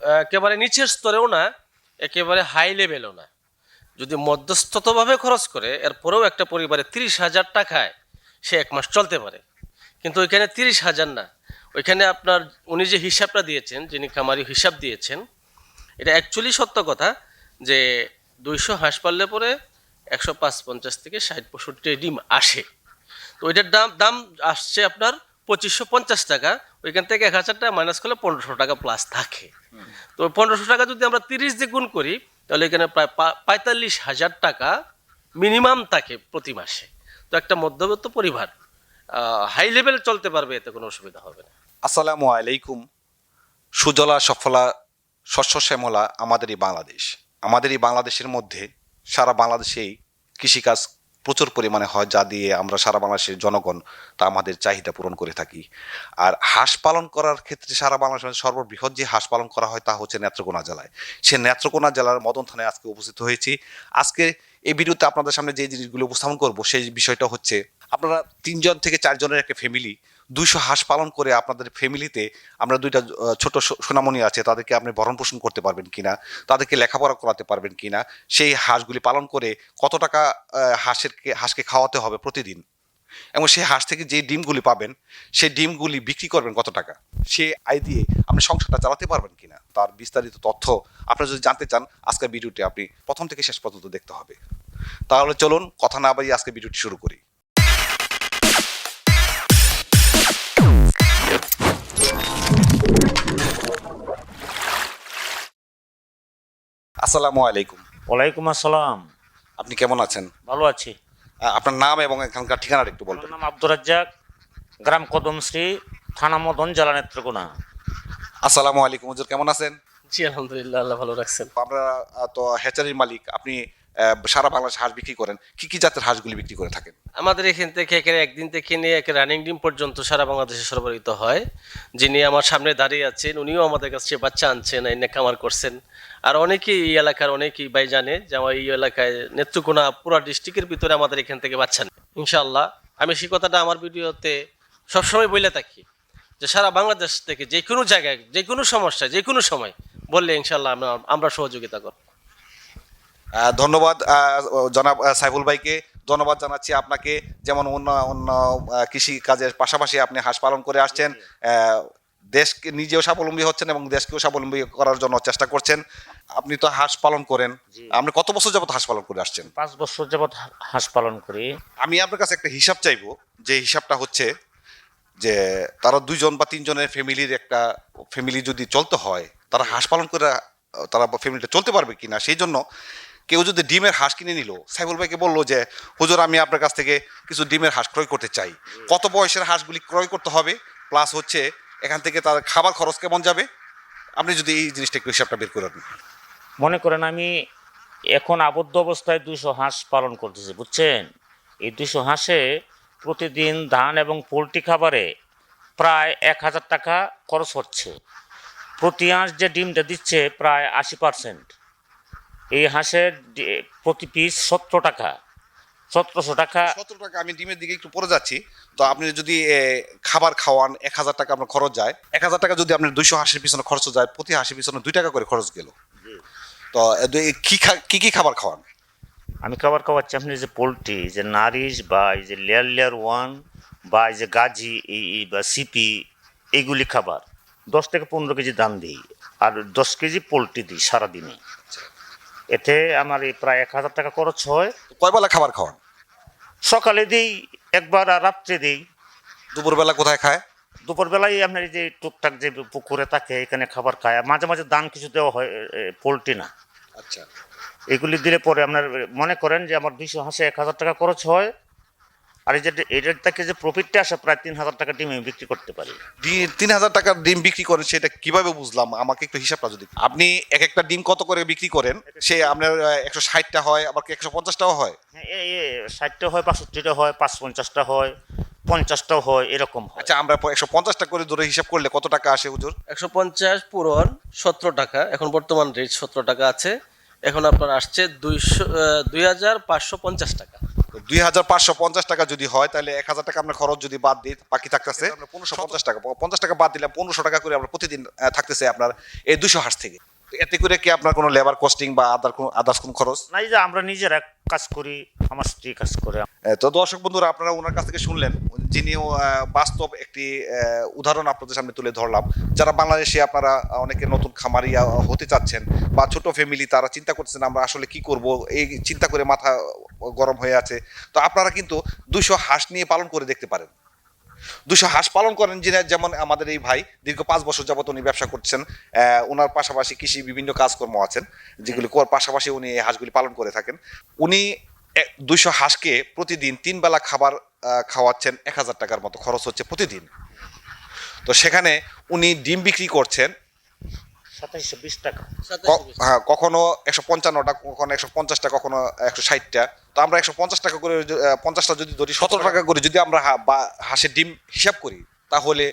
একেবারে নিচের স্তরেও না, একেবারে হাই লেভেলও না। যদি মধ্যস্থতভাবে খরচ করে, এরপরেও একটা পরিবারে তিরিশ হাজার টাকায় সে এক মাস চলতে পারে। কিন্তু ওইখানে তিরিশ হাজার না। ওইখানে আপনার উনি যে হিসাবটা দিয়েছেন, যিনি খামারি হিসাব দিয়েছেন, এটা অ্যাকচুয়ালি সত্য কথা যে দুইশো হাঁস পারলে পরে একশো পাঁচ পঞ্চাশ থেকে ষাট পঁয়ষট্টি ডিম আসে। তো ওইটার দাম দাম আসছে আপনার পঁচিশশো পঞ্চাশ টাকা, ওইখান থেকে এক হাজার টাকা মাইনাস করলে পনেরোশো টাকা প্লাস থাকে। তো পনেরোশো টাকা যদি আমরা তিরিশ দিয়ে গুণ করি, তাহলে এখানে প্রায় পঁয়তাল্লিশ হাজার টাকা মিনিমাম থাকে প্রতি মাসে। তো একটা মধ্যবিত্ত পরিবার হাই লেভেল চলতে পারবে, এতে কোনো অসুবিধা হবে না। আসসালামু আলাইকুম। সুজলা, সফলা, শস্য, শ্যামলা, আমাদেরই বাংলাদেশ। আমাদের এই বাংলাদেশের মধ্যে সারা বাংলাদেশেই কৃষিকাজ প্রচুর পরিমাণে হয় যা দিয়ে আমরা সারা বাংলাদেশের জনগণ তা আমাদের চাহিদা পূরণ করে থাকি। আর হাঁস পালন করার ক্ষেত্রে সারা বাংলাদেশের সর্ববৃহৎ যে হাঁস পালন করা হয় তা হচ্ছে নেত্রকোনা জেলায়। সে নেত্রকোনা জেলার মদন থানায় আজকে উপস্থিত হয়েছি। আজকে এই ভিডিওতে আপনাদের সামনে যে জিনিসগুলো উপস্থাপন করব সেই বিষয়টা হচ্ছে, আপনারা তিনজন থেকে চারজনের একটা ফ্যামিলি দুইশো হাঁস পালন করে আপনাদের ফ্যামিলিতে আমরা দুইটা ছোট সোনামণি আছে, তাদেরকে আপনি ভরণ পোষণ করতে পারবেন কিনা, তাদেরকে লেখাপড়া করাতে পারবেন কিনা, সেই হাঁসগুলি পালন করে কত টাকা হাঁসের হাঁসকে খাওয়াতে হবে প্রতিদিন? এবং সেই হাঁস থেকে যে ডিমগুলি পাবেন, সেই ডিমগুলি বিক্রি করবেন কত টাকা? সে আয় দিয়ে আপনি সংসারটা চালাতে পারবেন কিনা? তার বিস্তারিত তথ্য আপনারা যদি জানতে চান, আজকের ভিডিওটি আপনি প্রথম থেকে শেষ পর্যন্ত দেখতে হবে। তাহলে চলুন, কথা না বাড়িয়ে আজকে ভিডিওটি শুরু করি। আসসালামু আলাইকুম। ওয়ালাইকুম আসসালাম। আপনি কেমন আছেন? ভালো আছি। আপনার নাম এবং এখানকার ঠিকানাটা একটু বলবেন। নাম আব্দুর রাজ্জাক গ্রাম কদমশ্রী থানা মদন জেলা নেত্রকোনা। আসসালামু আলাইকুম হুজুর কেমন আছেন? জি আলহামদুলিল্লাহ আল্লাহ ভালো রাখছেন। আমরা তো হ্যাচারির মালিক। আপনি সারা বাংলাদেশ হাঁস বিক্রি করেন। কি কি জাতের হাঁসগুলি বিক্রি করে থাকেন? আমাদের এখান থেকে, এখানে একদিন থেকে নিয়ে এক রানিং ডিম পর্যন্ত সারা বাংলাদেশে সরবরাহিত হয়। যিনি আমার সামনে দাঁড়িয়ে আছেন, উনিও আমাদের কাছে বাচ্চা আনছেন, এনে খামার করছেন। আর অনেকেই এই এলাকার, অনেকেই ভাই জানে যে আমার এই এলাকায় নেত্রকোনা পুরা ডিস্ট্রিক্টের ভিতরে আমাদের এখান থেকে বাচ্চা নেয়। ইনশাল্লাহ আমি সেই কথাটা আমার ভিডিওতে সবসময় বলে থাকি, যে সারা বাংলাদেশ থেকে যে কোনো জায়গায় যে কোনো সমস্যা যে কোনো সময় বললে ইনশাল্লাহ আমরা সহযোগিতা করব। ধন্যবাদ জনাব সাইফুল ভাইকে। ধন্যবাদ জানাচ্ছি আপনাকে। যেমন অন্য অন্য কৃষি কাজের পাশাপাশি আপনি হাঁস পালন করে আসছেন দেশকে নিজেও স্বাবলম্বী হচ্ছেন এবং দেশকেও স্বাবলম্বী করার জন্য চেষ্টা করছেন। আপনি তো হাঁস পালন করেন। আপনি কত বছর যাবত হাঁস পালন করে আসছেন? পাঁচ বছর যাবৎ হা- হাঁস পালন করি। আমি আপনার কাছে একটা হিসাব চাইব। যে হিসাবটা হচ্ছে যে তারা দুইজন বা তিনজনের ফ্যামিলির একটা ফ্যামিলি যদি চলতে হয় তারা হাঁস পালন করে তারা ফ্যামিলিটা চলতে পারবে কিনা? সেই জন্য কেউ যদি ডিমের হাঁস কিনে নিল, সাইফুল ভাইকে বলল যে, হুজুর, আমি আপনার কাছ থেকে কিছু ডিমের হাঁস ক্রয় করতে চাই। কত বয়সের হাঁসগুলি ক্রয় করতে হবে? প্লাস হচ্ছে, এখান থেকে তার খাবার খরচ কেমন যাবে? আপনি যদি এই জিনিসটা একটু হিসাবটা বের করে দেন মনে করেন আমি এখন আবদ্ধ অবস্থায় দুশো হাঁস পালন করতেছি, বুঝছেন? এই দুশো হাঁসে প্রতিদিন ধান এবং পোলট্রি খাবারে প্রায় এক হাজার টাকা খরচ হচ্ছে। প্রতি হাঁস যে ডিমটা দিচ্ছে, প্রায় আশি পার্সেন্ট। এই হাঁসের প্রতি পিস সতেরো টাকা সতেরোশো টাকা। সতেরো টাকা আমি ডিমের দিকে একটু পরে যাচ্ছি। তো আপনি যদি খাবার খাওয়ান এক হাজার টাকা আপনার খরচ যায়। এক হাজার টাকা যদি আপনার দুইশো হাঁসের পিছনে খরচ যায় প্রতি হাঁসের পিছনে দুই টাকা করে খরচ গেল। তো কি কি কি খাবার খাওয়ান? আমি খাবার খাওয়াচ্ছি আপনি যে পোলট্রি যে নারিশ বা এই যে লেয়ার লেয়ার ওয়ান বা এই যে গাজি এই এই বা সিপি এইগুলি খাবার। দশ থেকে পনেরো কেজি দাম দিই আর দশ কেজি পোলট্রি দিই সারাদিনে। এতে আমার এই প্রায় এক হাজার টাকা খরচ হয়। কয়বেলা খাবার খাওয়ান? সকালে দিই একবার আর রাত্রে দিই। দুপুরবেলা কোথায় খায়? দুপুরবেলায় আপনার এই যে টুকটাক যে পুকুরে থাকে এখানে খাবার খায়। আর মাঝে মাঝে দান কিছু দেওয়া হয় পোলট্রি না। আচ্ছা। এগুলি দিলে পরে আপনার মনে করেন যে আমার দুইশো হাঁসে এক হাজার টাকা খরচ হয়। আর এই যে এটার থেকে যে প্রফিটটা আসে প্রায় তিন হাজার টাকা ডিমে বিক্রি করতে পারি। তিন হাজার টাকার ডিম বিক্রি করেন সেটা কীভাবে বুঝলাম? আমাকে একটু হিসাবটা যদি আপনি এক একটা ডিম কত করে বিক্রি করেন? সে আপনার একশো ষাটটা হয় আবার একশো পঞ্চাশটাও হয়? হ্যাঁ ষাটটা হয় বাষট্টিটা হয় পাঁচ পঞ্চাশটা হয় পঞ্চাশটাও হয় এরকম আচ্ছা আমরা একশো পঞ্চাশটা করে ধরে হিসাব করলে কত টাকা আসে হুজুর? একশো পঞ্চাশ পূরণ সতেরো টাকা। এখন বর্তমান রেট সতেরো টাকা আছে। এখন আপনার আসছে দুইশো দুই হাজার পাঁচশো পঞ্চাশ টাকা। দুই হাজার পাঁচশো পঞ্চাশ টাকা যদি হয় তাহলে এক হাজার টাকা আপনার খরচ যদি বাদ দিই বাকি থাকতেছে পনেরোশো পঞ্চাশ টাকা পঞ্চাশ টাকা বাদ দিলে পনেরোশো টাকা করে আপনার প্রতিদিন থাকতেছে আপনার এই দুশো হাঁস থেকে। তো এতে করে কি আপনার কোনো লেবার কস্টিং বা আদার কোনো আদার্স কোনো খরচ? না যে আমরা নিজেরা কাজ করি আমার স্ত্রী কাজ করে। তো দর্শক বন্ধুরা আপনারা ওনার কাছ থেকে শুনলেন। আহ, বাস্তব একটি উদাহরণ আপনাদের সামনে তুলে ধরলাম। যারা বাংলাদেশে আপনারা অনেকে নতুন খামারি হতে চাচ্ছেন বা ছোট ফ্যামিলি তারা চিন্তা করছেন আমরা আসলে কি করব? এই চিন্তা করে মাথা গরম হয়ে আছে। তো আপনারা কিন্তু দুশো হাঁস নিয়ে পালন করে দেখতে পারেন। দুশো হাঁস পালন করেন যিনি যেমন আমাদের এই ভাই দীর্ঘ পাঁচ বছর যাবত উনি ব্যবসা করছেন ওনার পাশাপাশি কৃষি বিভিন্ন কাজকর্ম আছেন যেগুলি কর- পাশাপাশি উনি এই হাঁসগুলি পালন করে থাকেন। উনি দুইশো হাঁসকে প্রতিদিন তিন বেলা খাবার খাওয়াচ্ছেন এক হাজার টাকার মতো খরচ হচ্ছে প্রতিদিন। তো সেখানে উনি ডিম বিক্রি করছেন। হ্যাঁ কখনো একশো পঞ্চান্নটা কখনো একশো পঞ্চাশটা কখনো একশো ষাটটা। তো আমরা একশো পঞ্চাশ টাকা করে পঞ্চাশটা যদি ধরি সতেরো টাকা করে যদি আমরা হাঁসের ডিম হিসাব করি তাহলে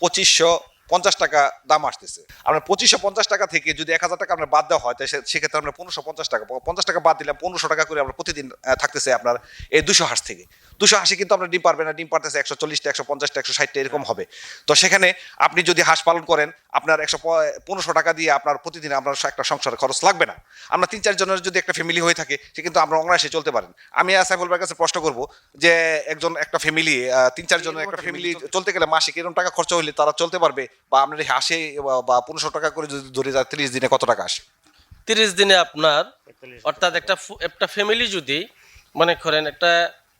পঁচিশশো পঞ্চাশ টাকা দাম আসতেছে। আপনার পঁচিশশো পঞ্চাশ টাকা থেকে যদি এক হাজার টাকা আপনার বাদ দেওয়া হয়, তাহলে সেক্ষেত্রে আপনার পনেরোশো পঞ্চাশ টাকা পঞ্চাশ টাকা বাদ দিলাম পনেরোশো টাকা করে আপনার প্রতিদিন থাকতেছে আপনার এই দুশো হাঁস থেকে। দুশো হাঁসে কিন্তু আপনার ডিম পারবে না, ডিম পারতেছে একশো চল্লিশটা, একশো পঞ্চাশটা, একশো ষাটটা, এরকম হবে। তো সেখানে আপনি যদি হাঁস পালন করেন আপনার একশো পনেরোশো টাকা দিয়ে আপনার প্রতিদিন আপনার একটা সংসারের খরচ লাগবে না। আমরা তিন চারজনের যদি একটা ফ্যামিলি হয়ে থাকে সে কিন্তু আমরা অনায়াসে চলতে পারেন। আমি সাইফুল ভাইয়ের কাছে প্রশ্ন করব যে একজন একটা ফ্যামিলি তিন চারজনের একটা ফ্যামিলি চলতে গেলে মাসিক এরকম টাকা খরচ হলে তারা চলতে পারবে? বা আপনার হাসে বা পনেরোশো টাকা করে যদি ধরে যায় তিরিশ দিনে কত টাকা আসে? তিরিশ দিনে আপনার অর্থাৎ একটা একটা ফ্যামিলি যদি মনে করেন একটা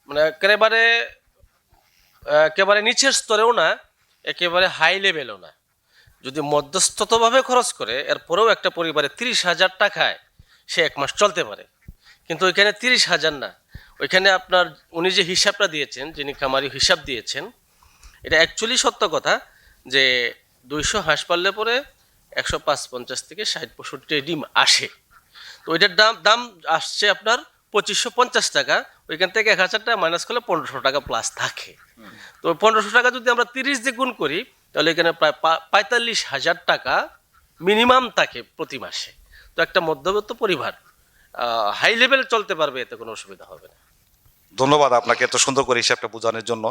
মানে একেবারে আহ, একেবারে নিচের স্তরেও না একেবারে হাই লেভেলও না। যদি মধ্যস্থতভাবে খরচ করে, এরপরেও একটা পরিবারে তিরিশ হাজার টাকায় সে এক মাস চলতে পারে। কিন্তু ওইখানে তিরিশ হাজার না। ওইখানে আপনার, উনি যে হিসাবটা দিয়েছেন, যিনি খামারি হিসাব দিয়েছেন, এটা অ্যাকচুয়ালি সত্য কথা যে দুইশো হাঁস পারলে পরে একশো পাঁচ পঞ্চাশ থেকে ষাট পঁয়ষট্টি ডিম আসে। তো ওইটার দাম দাম আসছে আপনার পঁচিশশো পঞ্চাশ টাকা, ওইখান থেকে এক হাজার টাকা মাইনাস করলে পনেরোশো টাকা প্লাস থাকে। তো পনেরোশো টাকা যদি আমরা তিরিশ দিয়ে গুণ করি তাহলে এখানে প্রায় পঁয়তাল্লিশ হাজার টাকা মিনিমাম থাকে প্রতি মাসে। তো একটা মধ্যবিত্ত পরিবার হাই লেভেল চলতে পারবে, এতে কোনো অসুবিধা হবে না। ধন্যবাদ আপনাকে এত সুন্দর করে হিসাবটা বোঝানোর জন্য।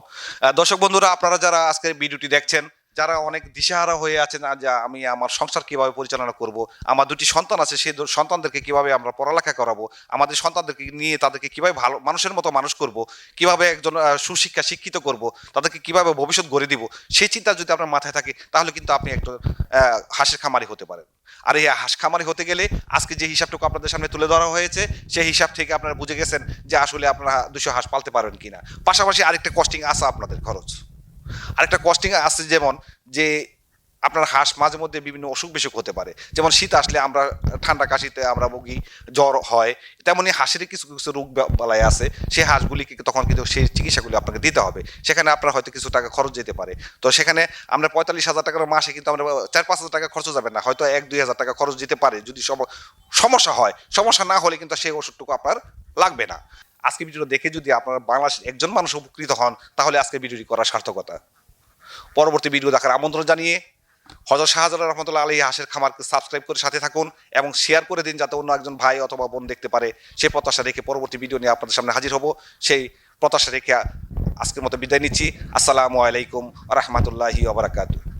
দর্শক বন্ধুরা, আপনারা যারা আজকের ভিডিওটি দেখছেন যারা অনেক দিশেহারা হয়ে আছেন আজ আমি আমার সংসার কীভাবে পরিচালনা করব আমার দুটি সন্তান আছে সেই সন্তানদেরকে কীভাবে আমরা পড়ালেখা করাবো আমাদের সন্তানদেরকে নিয়ে তাদেরকে কীভাবে ভালো মানুষের মতো মানুষ করব কীভাবে একজন সুশিক্ষা শিক্ষিত করব তাদেরকে কীভাবে ভবিষ্যৎ গড়ে দিব সেই চিন্তা যদি আপনার মাথায় থাকে তাহলে কিন্তু আপনি আহ, হাঁসের খামারি হতে পারেন। আর এই হাঁস খামারি হতে গেলে আজকে যে হিসাবটুকু আপনাদের সামনে তুলে ধরা হয়েছে সেই হিসাব থেকে আপনারা বুঝে গেছেন যে আসলে আপনারা দুশো হাঁস পালতে পারবেন কিনা। পাশাপাশি আরেকটা কস্টিং আছে আপনাদের খরচ। আরেকটা কস্টিং আছে যেমন যে আপনার হাঁস মাঝে মধ্যে বিভিন্ন অসুখ বিসুখ হতে পারে। যেমন শীত আসলে আমরা ঠান্ডা কাশিতে আমরা ভুগি, জ্বর হয় তেমনই হাঁসেরই কিছু কিছু রোগ বা- বালাই আছে। সেই হাঁসগুলিকে তখন কিন্তু সেই চিকিৎসাগুলি আপনাকে দিতে হবে। সেখানে আপনার হয়তো কিছু টাকা খরচ যেতে পারে। তো সেখানে আমরা পঁয়তাল্লিশ হাজার টাকার মাসে কিন্তু আমরা চার, পাঁচ হাজার টাকা খরচ যাবে না। হয়তো এক, দুই হাজার টাকা খরচ যেতে পারে। যদি সম- সমস্যা হয়, সমস্যা না হলে কিন্তু সেই ওষুধটুকু আপনার লাগবে না। আজকে ভিডিওটা দেখে যদি আপনারা বাংলাদেশের একজন মানুষ উপকৃত হন, তাহলে আজকে ভিডিওটি করার সার্থকতা। পরবর্তী ভিডিও দেখার আমন্ত্রণ জানিয়ে হজরত শাহজালাল রহমতুল্লাহ আলী হাসের খামারকে সাবস্ক্রাইব করে সাথে থাকুন এবং শেয়ার করে দিন যাতে অন্য একজন ভাই অথবা বোন দেখতে পারে সেই প্রত্যাশা রেখে পরবর্তী ভিডিও নিয়ে আপনাদের সামনে হাজির হব। সেই প্রত্যাশা রেখে আজকের মতো বিদায় নিচ্ছি। আসসালামু আলাইকুম রহমতুল্লাহি ওবরাকাতু